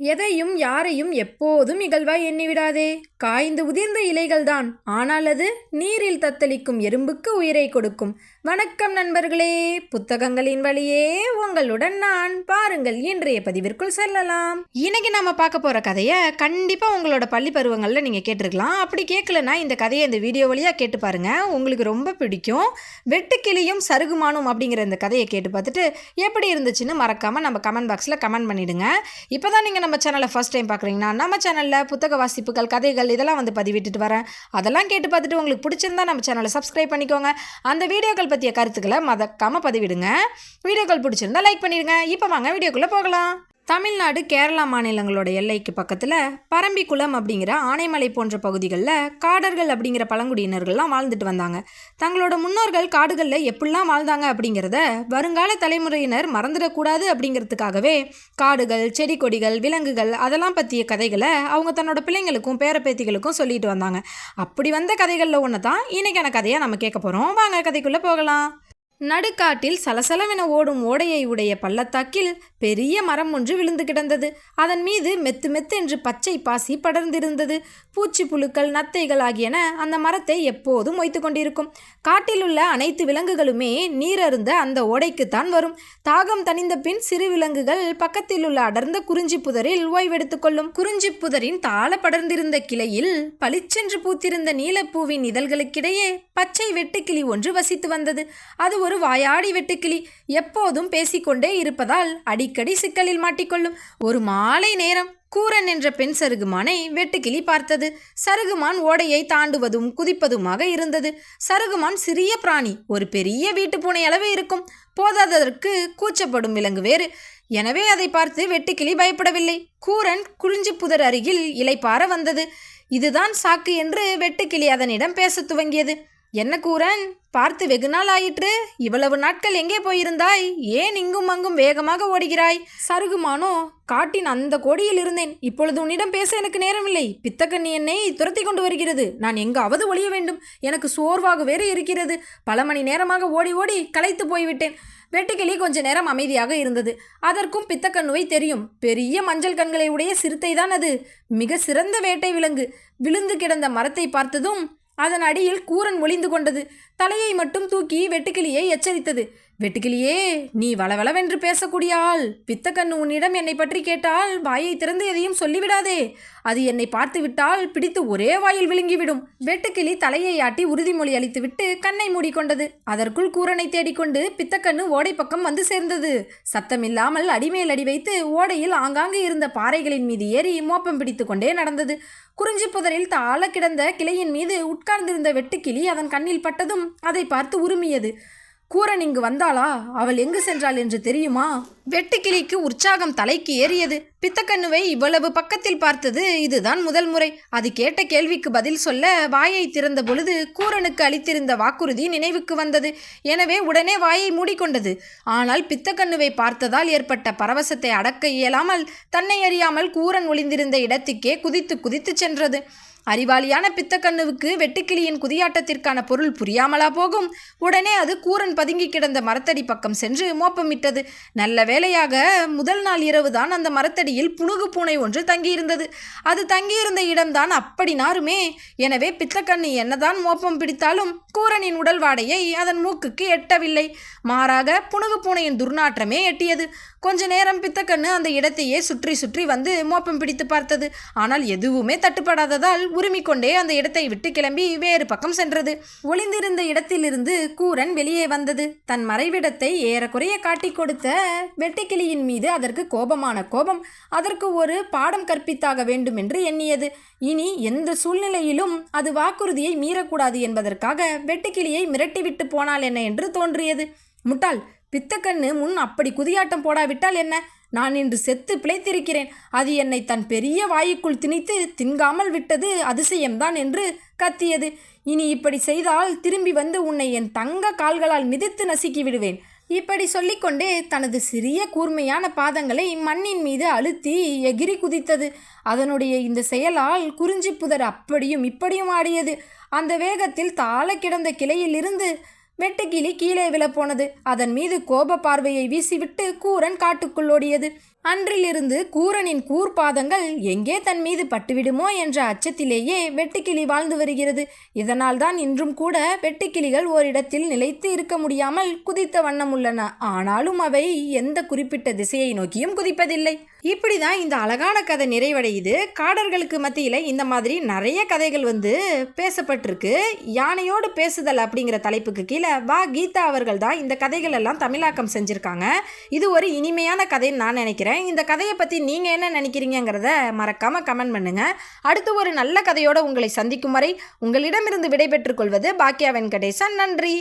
எதையும் யாரையும் எப்போதும் இகழ்வாய் எண்ணிவிடாதே. காய்ந்து உதிர்ந்த இலைகள்தான். ஆனால் அது நீரில் தத்தளிக்கும் எறும்புக்கு உயிரை கொடுக்கும். வணக்கம் நண்பர்களே. புத்தகங்களின் வழியே உங்களுடன் நான் பாருங்கள். இன்றைய பதிவிற்குள் செல்லலாம். இன்னைக்கு நாம பார்க்க போற கதையை கண்டிப்பா உங்களோட பள்ளி பருவங்களில் நீங்க கேட்டிருக்கலாம். அப்படி கேட்கலன்னா இந்த கதையை இந்த வீடியோ வழியா கேட்டு பாருங்க. உங்களுக்கு ரொம்ப பிடிக்கும். வெட்டுக்கிளியும் சருகுமானும் அப்படிங்கிற இந்த கதையை கேட்டு பார்த்துட்டு எப்படி இருந்துச்சுன்னு மறக்காம நம்ம கமெண்ட் பாக்ஸில் கமெண்ட் பண்ணிடுங்க. இப்போதான் நீங்கள் நம்ம சேனலை ஃபர்ஸ்ட் டைம் பார்க்குறீங்கன்னா நம்ம சேனலில் புத்தக வாசிப்புகள் கதைகள் இதெல்லாம் வந்து பதிவிட்டுட்டு வரேன். அதெல்லாம் கேட்டு பார்த்துட்டு உங்களுக்கு பிடிச்சிருந்தா நம்ம சேனலை சப்ஸ்கிரைப் பண்ணிக்கோங்க. அந்த வீடியோக்கள் பற்றிய கருத்துக்களை மதக்காமல் பதிவிடுங்க. வீடியோக்கள் பிடிச்சிருந்தா லைக் பண்ணிடுங்க. இப்போ வாங்க வீடியோக்குள்ளே போகலாம். தமிழ்நாடு கேரளா மாநிலங்களோட எல்லைக்கு பக்கத்தில் பரம்பிக்குளம் அப்படிங்கிற ஆனைமலை போன்ற பகுதிகளில் காடர்கள் அப்படிங்கிற பழங்குடியினர்கள்லாம் வாழ்ந்துட்டு வந்தாங்க. தங்களோட முன்னோர்கள் காடுகளில் எப்படிலாம் வாழ்ந்தாங்க அப்படிங்கிறத வருங்கால தலைமுறையினர் மறந்துடக்கூடாது அப்படிங்கிறதுக்காகவே காடுகள் செடி கொடிகள் விலங்குகள் அதெல்லாம் பற்றிய கதைகளை அவங்க தன்னோட பிள்ளைங்களுக்கும் பேரப்பேத்திகளுக்கும் சொல்லிட்டு வந்தாங்க. அப்படி வந்த கதைகளில் ஒன்று தான் இன்றைக்கான கதையை நம்ம கேட்க போகிறோம் வாங்க கதைக்குள்ளே போகலாம். நடுக்காட்டில் சலசலவென ஓடும் ஓடையை உடைய பள்ளத்தாக்கில் பெரிய மரம் ஒன்று விழுந்து கிடந்தது. அதன் மீது மெத்து மெத்து என்று பச்சை பாசி படர்ந்திருந்தது. பூச்சி புழுக்கள் நத்தைகள் ஆகியன அந்த மரத்தை எப்போதும் மொய்த்து கொண்டிருக்கும். காட்டில் உள்ள அனைத்து விலங்குகளுமே நீரருந்த அந்த ஓடைக்குத்தான் வரும். தாகம் தணிந்த பின் சிறு விலங்குகள் பக்கத்தில் உள்ள அடர்ந்த குறிஞ்சி புதரில் ஓய்வெடுத்துக் கொள்ளும். குறிஞ்சி புதரின் தாள படர்ந்திருந்த கிளையில் பளிச்சென்று பூத்திருந்த நீலப்பூவின் இதழ்களுக்கிடையே பச்சை வெட்டுக்கிளி ஒன்று வசித்து வந்தது. அது ஒரு வாயாடி வெட்டுக்கிளி. எப்போதும் பேசிக்கொண்டே இருப்பதால் அடிக்கடி சிக்கலில் மாட்டிக்கொள்ளும். ஒரு மாலை நேரம் கூரன் என்ற பெண் சருகுமானை வெட்டுக்கிளி பார்த்தது. சருகுமான் ஓடையை தாண்டுவதும் குதிப்பதுமாக இருந்தது. சருகுமான் சிறிய பிராணி ஒரு பெரிய வீட்டு பூனை அளவு இருக்கும். போதாததற்கு கூச்சப்படும் விலங்கு வேறு. எனவே அதை பார்த்து வெட்டுக்கிளி பயப்படவில்லை. கூரன் குறிஞ்சி புதர் அருகில் இலைப்பார வந்தது. இதுதான் சாக்கு என்று வெட்டுக்கிளி அதனிடம் பேசத் துவங்கியது. என்ன கூரன் பார்த்து வெகு நாள் ஆயிற்று. இவ்வளவு நாட்கள் எங்கே போயிருந்தாய்? ஏன் இங்கும் அங்கும் வேகமாக ஓடுகிறாய்? சருகுமானோ காட்டின் அந்த கோடியில் இருந்தேன். இப்பொழுது உன்னிடம் பேச எனக்கு நேரமில்லை. பித்தக்கண்ணி என்னை துரத்தி கொண்டு வருகிறது. நான் எங்காவது ஒளிய வேண்டும்? எனக்கு சோர்வாக வேறு இருக்கிறது. பல மணி நேரமாக ஓடி ஓடி களைத்து போய்விட்டேன். வெட்டுக்கிளி கொஞ்ச நேரம் அமைதியாக இருந்தது. அதற்கும் பித்தக்கண்ணுவை தெரியும். பெரிய மஞ்சள் கண்களை உடைய சிறுத்தை தான் அது. மிக சிறந்த வேட்டை விலங்கு. விழுந்து கிடந்த மரத்தை பார்த்ததும் அதன் அடியில் கூரன் ஒளிந்து கொண்டது. தலையை மட்டும் தூக்கி வெட்டுக்கிளியை எச்சரித்தது. வெட்டுக்கிளியே நீ வளவளவென்று பேசக்கூடிய ஆள். பித்தக்கண்ணு உன்னிடம் என்னை பற்றி கேட்டால் வாயை திறந்து எதையும் சொல்லிவிடாதே. அது என்னை பார்த்து விட்டால் பிடித்து ஒரே வாயில் விழுங்கிவிடும். வெட்டுக்கிளி தலையை ஆட்டி உறுதிமொழி அளித்துவிட்டு கண்ணை மூடிக்கொண்டது. அதற்குள் கூரனை தேடிக்கொண்டு பித்தக்கண்ணு ஓடை பக்கம் வந்து சேர்ந்தது. சத்தமில்லாமல் அடிமேல் அடி வைத்து ஓடையில் ஆங்காங்கு இருந்த பாறைகளின் மீது ஏறி மோப்பம் பிடித்து கொண்டே நடந்தது. குறிஞ்சி புதரில் தாழ கிடந்த கிளையின் மீது உட்கார்ந்திருந்த வெட்டுக்கிளி அதன் கண்ணில் பட்டதும் அதை பார்த்து உருமியது. கூரன் இங்கு வந்தாளா? அவள் எங்கு சென்றாள் என்று தெரியுமா? வெட்டுக்கிளிக்கு உற்சாகம் தலைக்கு ஏறியது. பித்தக்கண்ணுவை இவ்வளவு பக்கத்தில் பார்த்தது இதுதான் முதல் முறை. அது கேட்ட கேள்விக்கு பதில் சொல்ல வாயை திறந்த பொழுது கூரனுக்கு அளித்திருந்த வாக்குறுதி நினைவுக்கு வந்தது. எனவே உடனே வாயை மூடிக்கொண்டது. ஆனால் பித்தக்கண்ணுவை பார்த்ததால் ஏற்பட்ட பரவசத்தை அடக்க இயலாமல் தன்னை அறியாமல் கூரன் ஒளிந்திருந்த இடத்துக்கே குதித்து குதித்து சென்றது. அறிவாளியான பித்தக்கண்ணுவுக்கு வெட்டுக்கிளியின் குதியாட்டத்திற்கான பொருள் புரியாமலா போகும்? உடனே அது கூரன் பதுங்கி கிடந்த மரத்தடி பக்கம் சென்று மோப்பமிட்டது. நல்ல வேளையாக முதல் நாள் இரவுதான் அந்த மரத்தடியில் புனுகு பூனை ஒன்று தங்கியிருந்தது. அது தங்கியிருந்த இடம்தான் அப்படி நாருமே. எனவே பித்தக்கண்ணு என்னதான் மோப்பம் பிடித்தாலும் கூரனின் உடல் வாடையை அதன் மூக்குக்கு எட்டவில்லை. மாறாக புனுகு பூனையின் துர்நாற்றமே எட்டியது. கொஞ்ச நேரம் பித்தக்கண்ணு அந்த இடத்தையே சுற்றி சுற்றி வந்து மோப்பம் பிடித்து பார்த்தது. ஆனால் எதுவுமே தட்டுப்படாததால் உருமிக்கொண்டே அந்த இடத்தை விட்டு கிளம்பி வேறு பக்கம் சென்றது. ஒளிந்திருந்த இடத்திலிருந்து கூரன் வெளியே வந்தது. தன் மறைவிடத்தை ஏறக்குறைய காட்டிக் கொடுத்த வெட்டுக்கிளியின் மீது அதற்கு கோபமான கோபம் அதற்கு ஒரு பாடம் கற்பித்தாக வேண்டும் என்று எண்ணியது. இனி எந்த சூழ்நிலையிலும் அது வாக்குறுதியை மீறக்கூடாது என்பதற்காக வெட்டுக்கிளியை மிரட்டிவிட்டு போனால் என்ன என்று தோன்றியது. முட்டாள் பித்தக்கண்ணு முன் அப்படி குதியாட்டம் போடாவிட்டால் என்ன? நான் இன்று செத்து பிழைத்திருக்கிறேன். அது என்னை தன் பெரிய வாயுக்குள் திணித்து தின்காமல் விட்டது அதிசயம்தான் என்று கத்தியது. இனி இப்படி செய்தால் திரும்பி வந்து உன்னை என் தங்க கால்களால் மிதித்து நசுக்கி விடுவேன். இப்படி சொல்லிக்கொண்டே தனது சிறிய கூர்மையான பாதங்களை மண்ணின் மீது அழுத்தி எகிரி குதித்தது. அதனுடைய இந்த செயலால் குறிஞ்சி புதர் அப்படியும் இப்படியும் ஆடியது. அந்த வேகத்தில் தாழ கிடந்த கிளையிலிருந்து வெட்டுக்கிளி கீழே விழப்போனது. அதன் மீது கோப பார்வையை வீசிவிட்டு கூரன் காட்டுக்குள் ஓடியது. அன்றிலிருந்து கூரனின் கூர்பாதங்கள் எங்கே தன் மீது பட்டுவிடுமோ என்ற அச்சத்திலேயே வெட்டுக்கிளி வாழ்ந்து வருகிறது. இதனால்தான் இன்றும் கூட வெட்டுக்கிளிகள் ஓரிடத்தில் நிலைத்து இருக்க முடியாமல் குதித்த வண்ணம் உள்ளன. ஆனாலும் அவை எந்த குறிப்பிட்ட திசையை நோக்கியும் குதிப்பதில்லை. இப்படிதான் இந்த அழகான கதை நிறைவடையுது. காடர்களுக்கு மத்தியில் இந்த மாதிரி நிறைய கதைகள் வந்து பேசப்பட்டிருக்கு. யானையோடு பேசுதல் அப்படிங்கிற தலைப்புக்கு கீழே வா கீதா அவர்கள் தான் இந்த கதைகள் எல்லாம் தமிழாக்கம் செஞ்சுருக்காங்க. இது ஒரு இனிமையான கதைன்னு நான் நினைக்கிறேன். நினைக்கிறேன். இந்த கதையை பற்றி நீங்கள் என்ன நினைக்கிறீங்கிறத மறக்காமல் கமெண்ட் பண்ணுங்கள் அடுத்து ஒரு நல்ல கதையோடு உங்களை சந்திக்கும் வரை உங்களிடமிருந்து விடைபெற்றுக் கொள்வது பாக்கியா வெங்கடேசன். நன்றி.